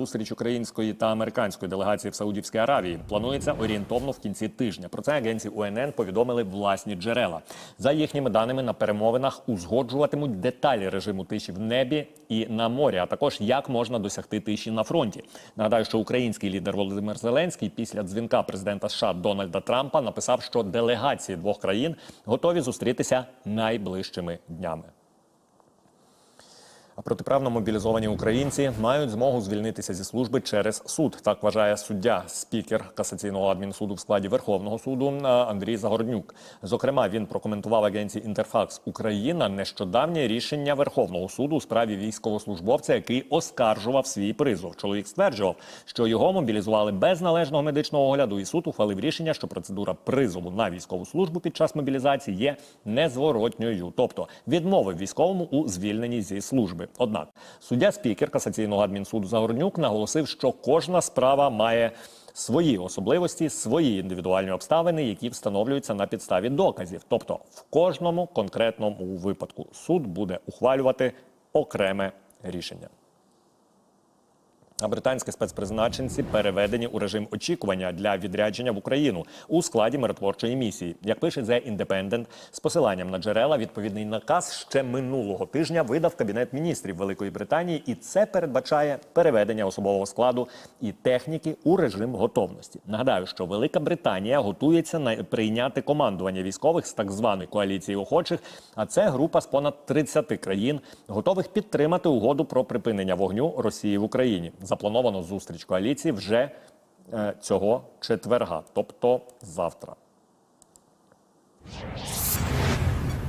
зустріч української та американської делегації в Саудівській Аравії планується орієнтовно в кінці тижня. Про це агенції УНН повідомили власні джерела. За їхніми даними на перемовинах узгоджуватимуть деталі режиму тиші в небі і на морі, а також як можна досягти тиші на фронті. Нагадаю, що український лідер Володимир Зеленський після дзвінка президента США Дональда Трампа написав, що делегації двох країн готові зустрітися найближчими днями. Протиправно мобілізовані українці мають змогу звільнитися зі служби через суд. Так вважає суддя, спікер касаційного адмінсуду в складі Верховного суду Андрій Загороднюк. Зокрема, він прокоментував агенції Інтерфакс Україна нещодавнє рішення Верховного суду у справі військовослужбовця, який оскаржував свій призов. Чоловік стверджував, що його мобілізували без належного медичного огляду, і суд ухвалив рішення, що процедура призову на військову службу під час мобілізації є незворотньою, тобто відмовив військовому у звільненні зі служби. Однак суддя спікер касаційного адмінсуду Загорнюк наголосив, що кожна справа має свої особливості, свої індивідуальні обставини, які встановлюються на підставі доказів. Тобто, в кожному конкретному випадку суд буде ухвалювати окреме рішення. А британські спецпризначенці переведені у режим очікування для відрядження в Україну у складі миротворчої місії. Як пише The Independent, з посиланням на джерела, відповідний наказ ще минулого тижня видав кабінет міністрів Великої Британії, і це передбачає переведення особового складу і техніки у режим готовності. Нагадаю, що Велика Британія готується на прийняти командування військових з так званої коаліції охочих. А це група з понад 30 країн, готових підтримати угоду про припинення вогню Росії в Україні. Заплановано зустріч коаліції вже е, цього четверга, тобто завтра.